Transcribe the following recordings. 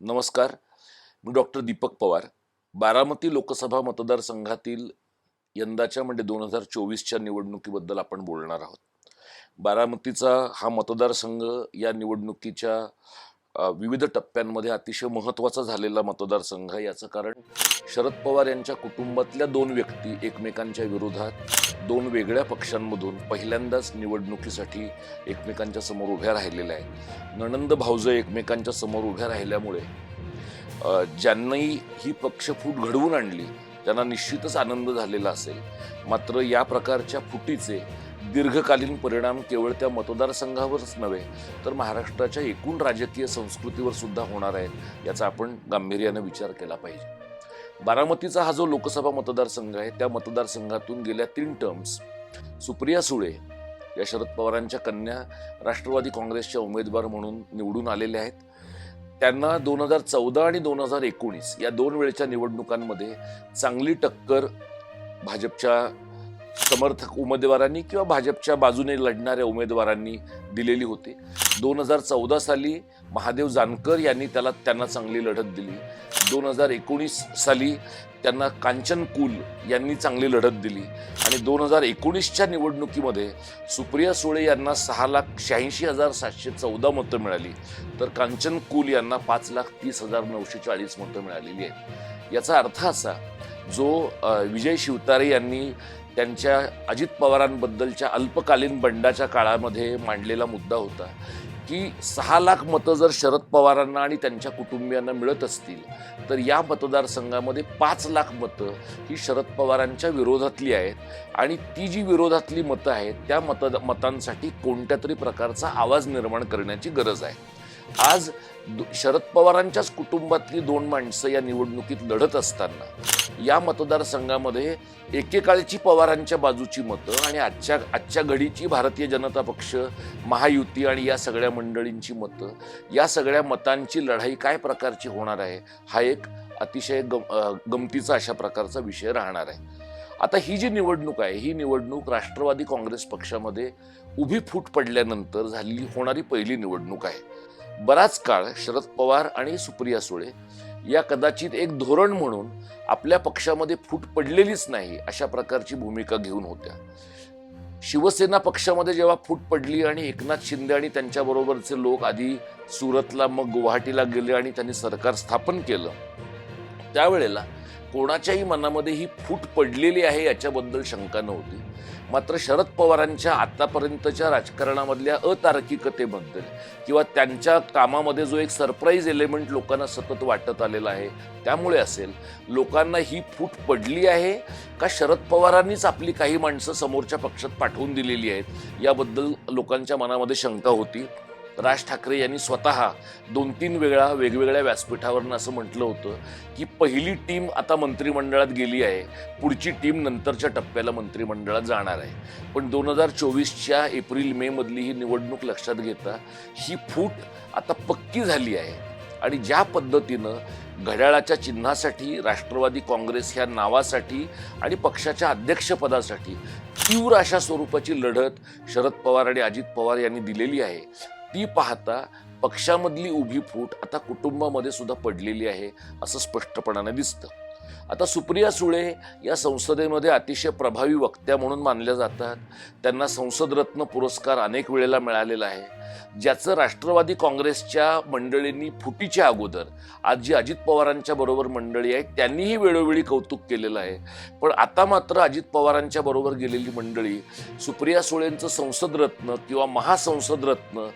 नमस्कार. मी डॉक्टर दीपक पवार. बारामती लोकसभा मतदारसंघातील यंदाच्या म्हणजे दोन हजार चोवीसच्या निवडणुकीबद्दल आपण बोलणार आहोत. बारामतीचा हा मतदारसंघ या निवडणुकीच्या विविध टप्प्यांमध्ये अतिशय महत्त्वाचा झालेला मतदारसंघ आहे. याचं कारण शरद पवार यांच्या कुटुंबातल्या दोन व्यक्ती एकमेकांच्या विरोधात दोन वेगळ्या पक्षांमधून पहिल्यांदाच निवडणुकीसाठी एकमेकांच्या समोर उभ्या राहिलेल्या आहेत. नणंद भाऊजं एकमेकांच्या समोर उभ्या राहिल्यामुळे ज्यांनाही ज्यांनी ही पक्षफूट घडवून आणली त्यांना निश्चितच आनंद झालेला असेल. मात्र या प्रकारच्या फुटीचे दीर्घकालीन परिणाम केवळ त्या मतदारसंघावरच नव्हे तर महाराष्ट्राच्या एकूण राजकीय संस्कृतीवर सुद्धा होणार आहेत याचा आपण गांभीर्यानं विचार केला पाहिजे. बारामतीचा हा जो लोकसभा मतदारसंघ आहे त्या मतदारसंघातून गेल्या तीन टर्म्स सुप्रिया सुळे या शरद पवारांच्या कन्या राष्ट्रवादी काँग्रेसच्या उमेदवार म्हणून निवडून आलेल्या आहेत. त्यांना दोन हजार चौदा आणि दोन हजार एकोणीस या दोन वेळच्या निवडणुकांमध्ये चांगली टक्कर भाजपच्या समर्थक उमेदवारांनी किंवा भाजपच्या बाजूने लढणाऱ्या उमेदवारांनी दिलेली होती. दोन हजार चौदा साली महादेव जानकर यांनी त्याला त्यांना चांगली लढत दिली. दोन हजार एकोणीस साली त्यांना कांचन कुल यांनी चांगली लढत दिली. आणि दोन हजार एकोणीसच्या निवडणुकीमध्ये सुप्रिया सुळे यांना सहा लाख शहाऐंशी हजार सातशे चौदा मतं मिळाली. तर कांचन कुल यांना पाच लाख तीस हजार नऊशे चाळीस मतं मिळालेली आहेत. याचा अर्थ असा जो विजय शिवतारे यांनी त्यांच्या अजित पवारांबद्दलच्या अल्पकालीन बंडाच्या काळामध्ये मांडलेला मुद्दा होता की सहा लाख मतं जर शरद पवारांना आणि त्यांच्या कुटुंबियांना मिळत असतील तर या मतदारसंघामध्ये पाच लाख मतं ही शरद पवारांच्या विरोधातली आहेत. आणि ती जी विरोधातली मतं आहेत त्या मत मतांसाठी कोणत्या तरी प्रकारचा आवाज निर्माण करण्याची गरज आहे. आज शरद पवारांच्याच कुटुंबातली दोन माणसं या निवडणुकीत लढत असताना या मतदारसंघामध्ये एकेकाळची पवारांच्या बाजूची मतं आणि आजच्या आजच्या घडीची भारतीय जनता पक्ष महायुती आणि या सगळ्या मंडळींची मतं या सगळ्या मतांची लढाई काय प्रकारची होणार आहे हा एक अतिशय गम गमतीचा अशा प्रकारचा विषय राहणार आहे. आता ही जी निवडणूक आहे ही निवडणूक राष्ट्रवादी काँग्रेस पक्षामध्ये उभी फूट पडल्यानंतर झालेली होणारी पहिली निवडणूक आहे. बराच काळ शरद पवार आणि सुप्रिया सुळे या कदाचित एक धोरण म्हणून आपल्या पक्षामध्ये फूट पडलेलीच नाही अशा प्रकारची भूमिका घेऊन होत्या. शिवसेना पक्षामध्ये जेव्हा फूट पडली आणि एकनाथ शिंदे आणि त्यांच्याबरोबरचे लोक आधी सुरतला मग गुवाहाटीला गेले आणि त्यांनी सरकार स्थापन केलं त्यावेळेला कोणाच्याही मनामध्ये ही फूट पडलेली आहे याच्याबद्दल शंका नव्हती. मात्र शरद पवारांच्या आतापर्यंतच्या राजकारणामधल्या अतार्किकतेबद्दल किंवा त्यांच्या कामामध्ये जो एक सरप्राईज एलिमेंट लोकांना सतत वाटत आलेला आहे त्यामुळे असेल लोकांना ही फूट पडली आहे का शरद पवारांनीच आपली काही माणसं समोरच्या पक्षात पाठवून दिलेली आहेत? याबद्दल लोकांच्या मनामध्ये शंका होती. राज ठाकरे यांनी स्वतः दोन तीन वेळा वेगवेगळ्या व्यासपीठावरून असं म्हटलं होतं की पहिली टीम आता मंत्रिमंडळात गेली आहे. पुढची टीम नंतरच्या टप्प्याला मंत्रिमंडळात जाणार आहे. पण दोन हजार चोवीसच्या एप्रिल मे मधली ही निवडणूक लक्षात घेता ही फूट आता पक्की झाली आहे. आणि ज्या पद्धतीनं घड्याळाच्या चिन्हासाठी राष्ट्रवादी काँग्रेस ह्या नावासाठी आणि पक्षाच्या अध्यक्षपदासाठी तीव्र अशा स्वरूपाची लढत शरद पवार आणि अजित पवार यांनी दिलेली आहे. ती पाहता पक्षामधली उभी फूट आता कुटुंबामध्ये सुद्धा पडलेली आहे असं स्पष्टपणाने दिसतं. आता सुप्रिया सुळे या संसदेमध्ये अतिशय प्रभावी वक्त्या म्हणून मानल्या जातात. त्यांना संसदरत्न पुरस्कार अनेक वेळेला मिळालेला आहे. ज्याचं राष्ट्रवादी काँग्रेसच्या मंडळींनी फुटीच्या अगोदर आज जी अजित पवारांच्या बरोबर मंडळी आहेत त्यांनीही वेळोवेळी कौतुक केलेलं आहे. पण आता मात्र अजित पवारांच्या बरोबर गेलेली मंडळी सुप्रिया सुळेंचं संसदरत्न किंवा महासंसदरत्न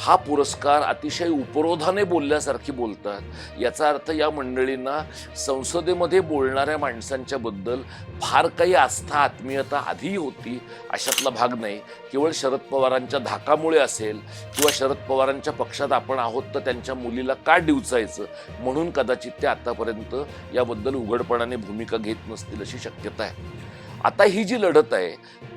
हा पुरस्कार अतिशय उपरोधाने बोलल्यासारखी बोलतात. याचा अर्थ या मंडळींना संसदेमध्ये बोलणाऱ्या माणसांच्या बद्दल फार काही आस्था आत्मीयता आधी होती अशातला भाग नाही. केवळ शरद पवारांच्या धाकामुळे असेल किंवा शरद पवारांच्या पक्षात आपण आहोत तर त्यांच्या मुलीला का डिवचायचं? म्हणून कदाचित ते आतापर्यंत याबद्दल उघडपणाने भूमिका घेत नसतील अशी शक्यता आहे. आता ही जी लढत आहे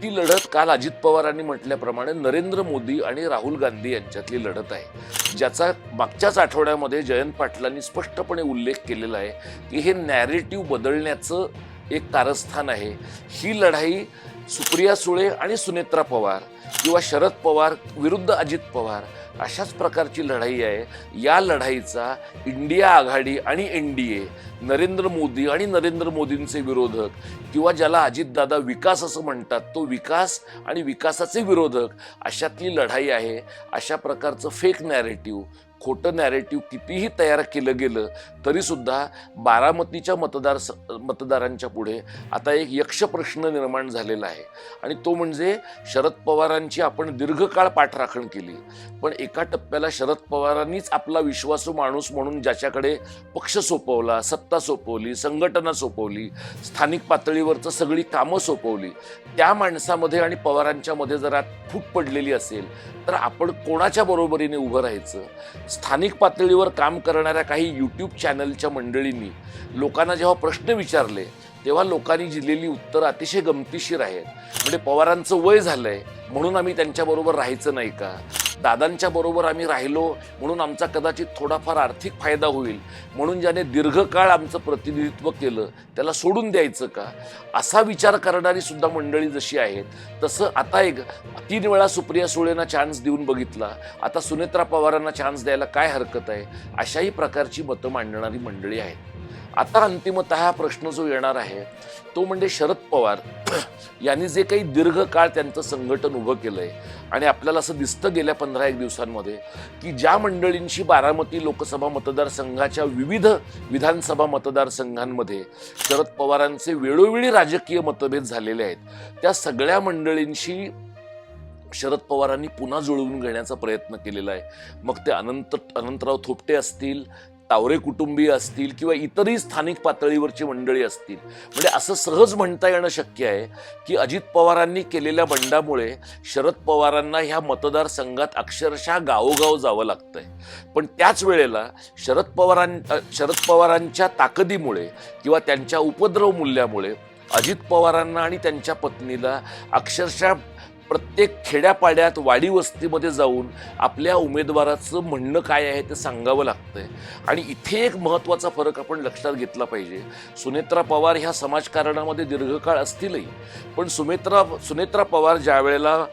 ती लढत काल अजित पवारांनी म्हटल्याप्रमाणे नरेंद्र मोदी आणि राहुल गांधी यांच्यातली लढत आहे. ज्याचा मागच्याच आठवड्यामध्ये जयंत पाटलांनी स्पष्टपणे उल्लेख केलेला आहे की हे नॅरेटिव्ह बदलण्याचं एक कारस्थान आहे. ही लढाई सुप्रिया सुळे आणि सुनेत्रा पवार किंवा शरद पवार विरुद्ध अजित पवार अशाच प्रकारची लढाई आहे. या लढाईचा इंडिया आघाडी आणि N D A Narendra Modi आणि नरेंद्र मोदींचे विरोधक किंवा ज्याला अजितदादा विकास असं म्हणतात तो विकास आणि विकासाचे विरोधक अशातली लढाई आहे. अशा प्रकारचं फेक नॅरेटिव्ह खोटं नॅरेटिव्ह कितीही तयार केलं गेलं तरीसुद्धा बारामतीच्या मतदार मतदारांच्या पुढे आता एक यक्ष प्रश्न निर्माण झालेला आहे. आणि तो म्हणजे शरद पवारांची आपण दीर्घकाळ पाठराखण केली. पण एका टप्प्याला शरद पवारांनीच आपला विश्वासू माणूस म्हणून ज्याच्याकडे पक्ष सोपवला सत्ता सोपवली संघटना सोपवली स्थानिक पातळीवरचं सगळी कामं सोपवली त्या माणसामध्ये आणि पवारांच्यामध्ये जरा फूट पडलेली असेल तर आपण कोणाच्या बरोबरीने उभं राहायचं? स्थानिक पातळीवर काम करणाऱ्या काही यूट्यूब चॅनलच्या मंडळींनी लोकांना जेव्हा प्रश्न विचारले तेव्हा लोकांनी दिलेली उत्तरं अतिशय गमतीशीर आहेत. म्हणजे पवारांचं वय झालंय म्हणून आम्ही त्यांच्याबरोबर राहायचं नाही का? दादांच्या बरोबर आम्ही राहिलो म्हणून आमचा कदाचित थोडाफार आर्थिक फायदा होईल. म्हणून ज्याने दीर्घकाळ आमचं प्रतिनिधित्व केलं त्याला सोडून द्यायचं का? असा विचार करणारी सुद्धा मंडळी जशी आहेत तसं आता एक तीन वेळा सुप्रिया सुळेंना चान्स देऊन बघितला. आता सुनेत्रा पवारांना चान्स द्यायला काय हरकत आहे? अशाही प्रकारची मतं मांडणारी मंडळी आहेत. आता अंतिमतः हा प्रश्न जो येणार आहे तो म्हणजे शरद पवार यांनी जे काही दीर्घकाळ त्यांचं संघटन उभं केलंय आणि आपल्याला असं दिसतं गेल्या पंधरा एक दिवसांमध्ये की ज्या मंडळींशी बारामती लोकसभा मतदारसंघाच्या विविध विधानसभा मतदारसंघांमध्ये शरद पवारांचे वेळोवेळी राजकीय मतभेद झालेले आहेत त्या सगळ्या मंडळींशी शरद पवारांनी पुन्हा जुळवून घेण्याचा प्रयत्न केलेला आहे. मग ते अनंत अनंतराव थोपटे असतील तावरे कुटुंबीय असतील किंवा इतरही स्थानिक पातळीवरची मंडळी असतील. म्हणजे असं सहज म्हणता येणं शक्य आहे की अजित पवारांनी केलेल्या बंडामुळे शरद पवारांना ह्या मतदारसंघात अक्षरशः गावोगाव जावं लागतंय. पण त्याच वेळेला शरद पवारां शरद पवारांच्या ताकदीमुळे किंवा त्यांच्या उपद्रव मूल्यामुळे अजित पवारांना आणि त्यांच्या पत्नीला अक्षरशः प्रत्येक खेड्यापाड्यात वाडी वस्तीमध्ये जाऊन आपल्या उमेदवाराचं म्हणणं काय आहे ते सांगावं लागतंय. आणि इथे एक महत्त्वाचा फरक आपण लक्षात घेतला पाहिजे. सुनेत्रा पवार ह्या समाजकारणामध्ये दीर्घकाळ असतीलही. पण सुमेत्रा सुनेत्रा पवार ज्या वेळेला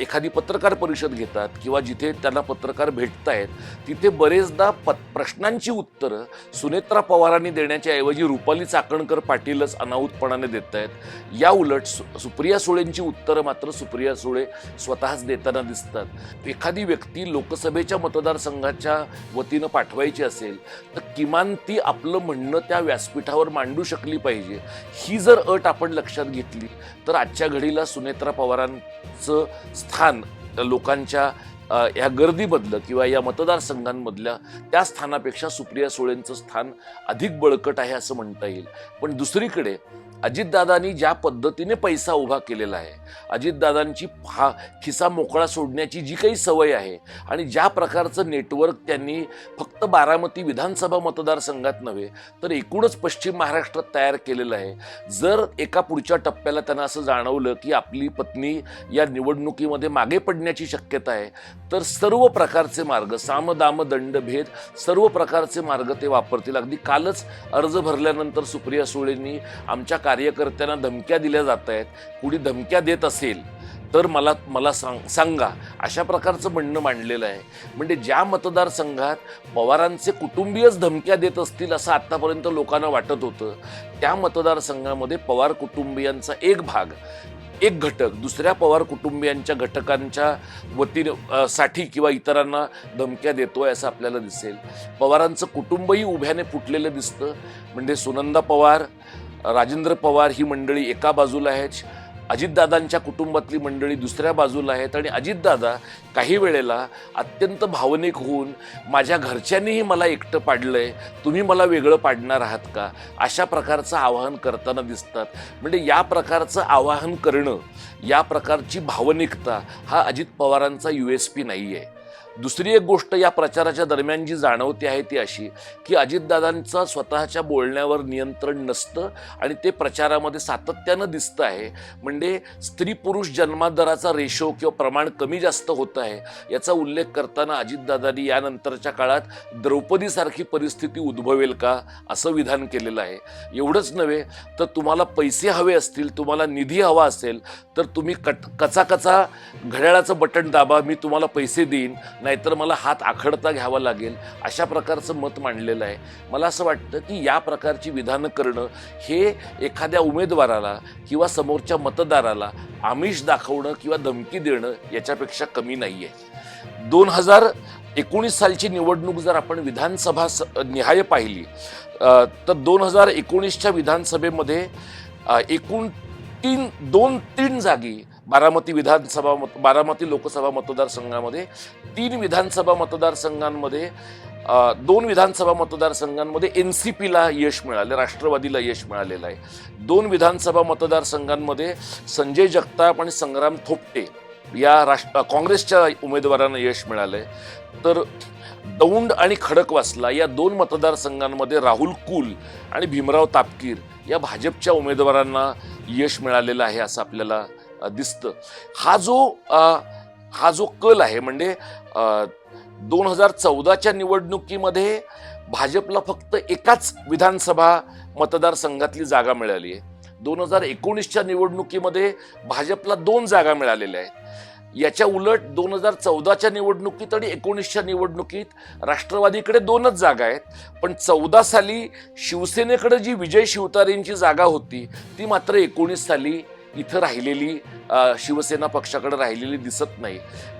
एखादी पत्रकार परिषद घेतात किंवा जिथे त्यांना पत्रकार भेटतायत तिथे बरेचदा प प्रश्नांची उत्तरं सुनेत्रा पवारांनी देण्याच्या ऐवजी रुपाली चाकणकर पाटीलच अनाहूतपणाने देत आहेत या उलट सु सुप्रिया सुळेंची उत्तरं मात्र सुप्रिया सुळे स्वतःच देताना दिसतात. एखादी व्यक्ती लोकसभेच्या मतदारसंघाच्या वतीनं पाठवायची असेल तर किमान ती आपलं म्हणणं त्या व्यासपीठावर मांडू शकली पाहिजे. ही जर अट आपण लक्षात घेतली तर आजच्या घडीला सुनेत्रा पवारांचं स्थान लोकांच्या ह्या गर्दीमधलं किंवा या मतदारसंघांमधल्या त्या स्थानापेक्षा सुप्रिया सुळेंचं स्थान अधिक बळकट आहे असं म्हणता येईल. पण दुसरीकडे अजितदादांनी ज्या पद्धतीने पैसा उभा केलेला आहे अजितदादांची हा खिसा मोकळा सोडण्याची जी काही सवय आहे आणि ज्या प्रकारचं नेटवर्क त्यांनी फक्त बारामती विधानसभा मतदारसंघात नव्हे तर एकूणच पश्चिम महाराष्ट्रात तयार केलेलं आहे. जर एका पुढच्या टप्प्याला त्यांना असं जाणवलं की आपली पत्नी या निवडणुकीमध्ये मागे पडण्याची शक्यता आहे तर सर्व प्रकारचे मार्ग सामदाम दंडभेद दंड भेद सर्व प्रकारचे मार्ग ते वापरतील. अगदी कालच अर्ज भरल्यानंतर सुप्रिया सुळेंनी आमच्या कार्यकर्त्यांना धमक्या दिल्या जात आहेत कुणी धमक्या देत असेल तर मला मला सांग सांगा. अशा प्रकारचं म्हणणं मांडलेलं आहे. म्हणजे ज्या मतदारसंघात पवारांचे कुटुंबीयच धमक्या देत असतील असं आत्तापर्यंत लोकांना वाटत होतं त्या मतदारसंघामध्ये पवार कुटुंबियांचा एक भाग एक घटक दुसऱ्या पवार कुटुंबियांच्या घटकांच्या वतीने साठी किंवा इतरांना धमक्या देतोय असं आपल्याला दिसेल. पवारांचं कुटुंबही उभ्याने फुटलेलं दिसतं. म्हणजे सुनंदा पवार राजेंद्र पवार ही मंडळी एका बाजूला आहेत अजितदादांच्या कुटुंबातली मंडळी दुसऱ्या बाजूला आहेत आणि अजितदादा काही वेळेला अत्यंत भावनिक होऊन माझ्या घरच्यांनीही मला एकटं पाडलं आहे तुम्ही मला वेगळं पाडणार आहात का? अशा प्रकारचं आवाहन करताना दिसतात. म्हणजे या प्रकारचं आवाहन करणं या प्रकारची भावनिकता हा अजित पवारांचा यू एस पी नाही आहे दुसरी एक गोष्ट या प्रचाराच्या दरम्यान जी जाणवते आहे ती अशी की अजितदादांचा स्वतःच्या बोलण्यावर नियंत्रण नसतं आणि ते प्रचारामध्ये सातत्यानं दिसतं आहे. म्हणजे स्त्री पुरुष जन्मादराचा रेशो किंवा प्रमाण कमी जास्त होत आहे. याचा उल्लेख करताना अजितदादांनी यानंतरच्या काळात द्रौपदीसारखी परिस्थिती उद्भवेल का असं विधान केलेलं आहे. एवढंच नव्हे तर तुम्हाला पैसे हवे असतील तुम्हाला निधी हवा असेल तर तुम्ही कट कचा कचा घड्याळाचं बटन दाबा मी तुम्हाला पैसे देईन नाहीतर मला हात आखडता घ्यावा लागेल अशा प्रकारचं मत मांडलेलं आहे. मला असं वाटतं की या प्रकारची विधानं करणं हे एखाद्या उमेदवाराला किंवा समोरच्या मतदाराला आमिष दाखवणं किंवा धमकी देणं याच्यापेक्षा कमी नाही आहे दोन हजार एकोणीस सालची निवडणूक जर आपण विधानसभा स निहाय पाहिली तर दोन हजार एकोणीसच्या विधानसभेमध्ये एकूण तीन दोन तीन जागी बारामती विधानसभा मत बारामती लोकसभा मतदारसंघामध्ये तीन विधानसभा मतदारसंघांमध्ये दोन विधानसभा मतदारसंघांमध्ये एन सी पीला यश मिळाले राष्ट्रवादीला यश मिळालेलं आहे. दोन विधानसभा मतदारसंघांमध्ये संजय जगताप आणि संग्राम थोपटे या राष्ट्र काँग्रेसच्या उमेदवारांना यश मिळालं आहे तर दौंड आणि खडकवासला या दोन मतदारसंघांमध्ये राहुल कुल आणि भीमराव तापकीर या भाजपच्या उमेदवारांना यश मिळालेलं आहे असं आपल्याला दिसतं. हा जो हा जो कल आहे म्हणजे दोन हजार चौदाच्या निवडणुकीमध्ये भाजपला फक्त एकाच विधानसभा मतदारसंघातली जागा मिळाली आहे. दोन हजार एकोणीसच्या निवडणुकीमध्ये भाजपला दोन जागा मिळालेल्या आहेत. याच्या उलट दोन हजार चौदाच्या निवडणुकीत आणि एकोणीसच्या निवडणुकीत राष्ट्रवादीकडे दोनच जागा आहेत. पण चौदा साली शिवसेनेकडे जी विजय शिवतारेंची जागा होती ती मात्र एकोणीस साली इथं राहिलेली शिवसेना पक्षाकडे राहिलेली दिसत नाही.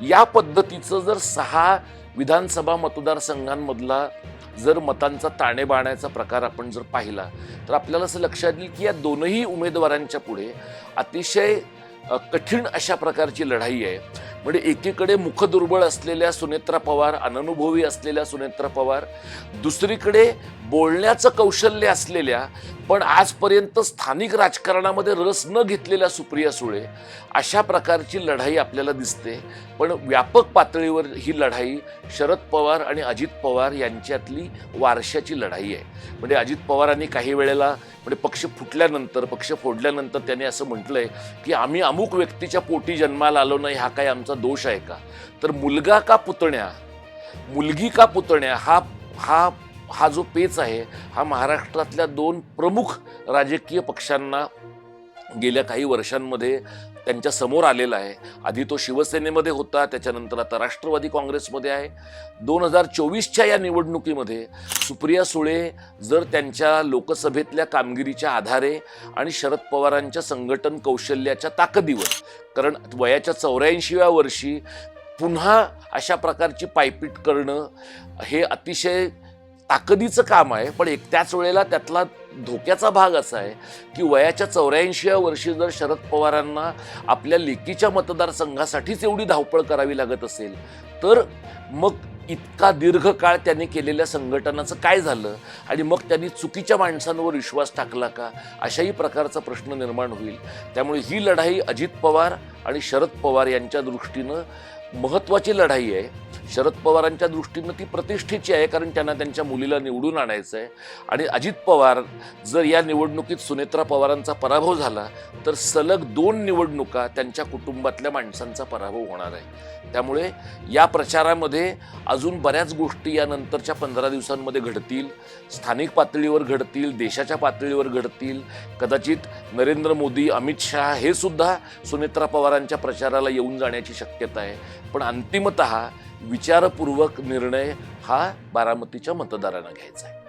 या पद्धतीचं जर सहा विधानसभा मतदारसंघांमधला जर मतांचा ताणेबाण्याचा प्रकार आपण जर पाहिला तर आपल्याला असं लक्षात येईल की या दोनही उमेदवारांच्या पुढे अतिशय कठीण अशा प्रकारची लढाई आहे. म्हणजे एकीकडे मुखदुर्बळ असलेल्या सुनेत्रा पवार अननुभवी असलेल्या सुनेत्रा पवार दुसरीकडे बोलण्याचं कौशल्य असलेल्या पण आजपर्यंत स्थानिक राजकारणामध्ये रस न घेतलेल्या सुप्रिया सुळे अशा प्रकारची लढाई आपल्याला दिसते. पण व्यापक पातळीवर ही लढाई शरद पवार आणि अजित पवार यांच्यातली वारशाची लढाई आहे. म्हणजे अजित पवारांनी काही वेळेला म्हणजे पक्ष फुटल्यानंतर पक्ष फोडल्यानंतर त्यांनी असं म्हटलंय की आम्ही अमुक व्यक्तीच्या पोटी जन्माला आलो नाही हा काय आमचा दोष आहे का? तर मुलगा का पुतण्या? मुलगी का पुतण्या? हा हा हा जो पेच आहे हा महाराष्ट्रातल्या दोन प्रमुख राजकीय पक्षांना गेल्या काही वर्षांमध्ये त्यांच्यासमोर आलेला आहे. आधी तो शिवसेनेमध्ये होता त्याच्यानंतर आता राष्ट्रवादी काँग्रेसमध्ये आहे. दोन हजार चोवीसच्या या निवडणुकीमध्ये सुप्रिया सुळे जर त्यांच्या लोकसभेतल्या कामगिरीच्या आधारे आणि शरद पवारांच्या संघटन कौशल्याच्या ताकदीवर कारण वयाच्या चौऱ्याऐंशीव्या वर्षी पुन्हा अशा प्रकारची पायपीट करणं हे अतिशय ताकदीचं काम आहे पण एक त्याच वेळेला त्यातला धोक्याचा भाग असा आहे की वयाच्या चौऱ्याऐंशीव्या वर्षी जर शरद पवारांना आपल्या लेकीच्या मतदारसंघासाठीच एवढी धावपळ करावी लागत असेल तर मग इतका दीर्घकाळ त्यांनी केलेल्या संघटनाचं काय झालं आणि मग त्यांनी चुकीच्या माणसांवर विश्वास टाकला का अशाही प्रकारचा प्रश्न निर्माण होईल. त्यामुळे ही लढाई अजित पवार आणि शरद पवार यांच्या दृष्टीनं महत्त्वाची लढाई आहे. शरद पवारांच्या दृष्टीनं ती प्रतिष्ठेची आहे कारण त्यांना त्यांच्या मुलीला निवडून आणायचं आहे आणि अजित पवार जर या निवडणुकीत सुनेत्रा पवारांचा पराभव झाला तर सलग दोन निवडणुका त्यांच्या कुटुंबातल्या माणसांचा पराभव होणार आहे. त्यामुळे या प्रचारामध्ये अजून बऱ्याच गोष्टी यानंतरच्या पंधरा दिवसांमध्ये घडतील. स्थानिक पातळीवर घडतील देशाच्या पातळीवर घडतील. कदाचित नरेंद्र मोदी अमित शहा हे सुद्धा सुनेत्रा पवारांच्या प्रचाराला येऊन जाण्याची शक्यता आहे. पण अंतिमत विचारपूर्वक निर्णय हा बारामतीच्या मतदारांना घ्यायचा आहे.